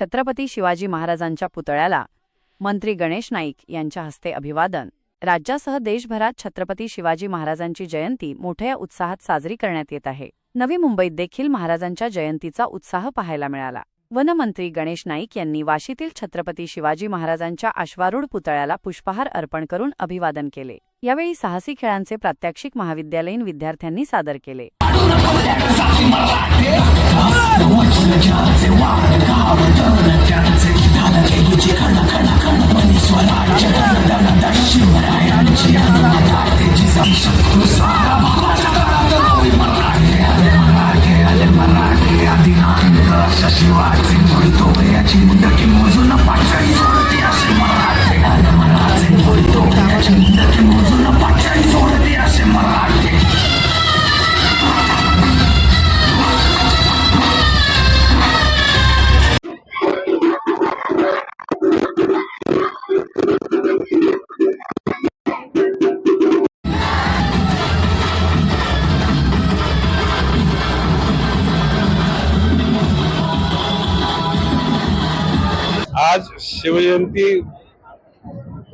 छत्रपती शिवाजी महाराजांच्या पुतळ्याला मंत्री गणेश नाईक यांच्या हस्ते अभिवादन. राज्यासह देशभरात छत्रपती शिवाजी महाराजांची जयंती मोठ्या उत्साहात साजरी करण्यात येत आहे. नवी मुंबईत देखील महाराजांच्या जयंतीचा उत्साह पाहायला मिळाला. वनमंत्री गणेश नाईक यांनी वाशीतील छत्रपती शिवाजी महाराजांच्या अश्वारूढ पुतळ्याला पुष्पहार अर्पण करून अभिवादन केले. यावेळी साहसी खेळांचे प्रात्यक्षिक महाविद्यालयीन विद्यार्थ्यांनी सादर केले. आज शिवजयंती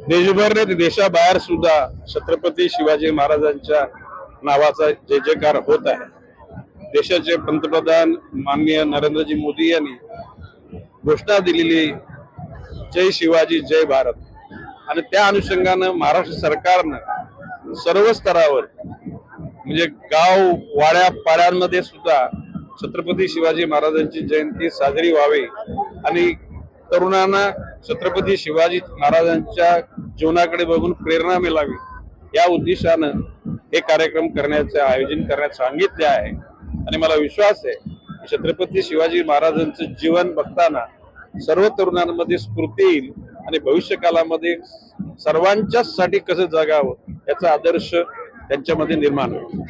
देशभर देशाबाहेर सुद्धा छत्रपती शिवाजी महाराजांच्या नावाचा जय जयकार होत आहे. देशाचे पंतप्रधान माननीय नरेंद्रजी मोदी यांनी घोषणा दिलेली जय शिवाजी जय भारत. आणि त्या अनुषंगानं महाराष्ट्र सरकारनं सर्व स्तरावर म्हणजे गाव वाड्या पाड्यांमध्ये सुद्धा छत्रपती शिवाजी महाराजांची जयंती साजरी व्हावी आणि तरुणांना छत्रपती शिवाजी महाराजांच्या जीवनाकडे बघून प्रेरणा मिळावी या उद्देशानं हे कार्यक्रम करण्याचे आयोजन करण्यात सांगितले आहे. आणि मला विश्वास आहे की छत्रपती शिवाजी महाराजांचं जीवन बघताना सर्व तरुणांमध्ये स्फूर्ती येईल आणि भविष्य कालामध्ये सर्वांच्याच साठी कसं जगावं याचा आदर्श त्यांच्यामध्ये निर्माण होईल.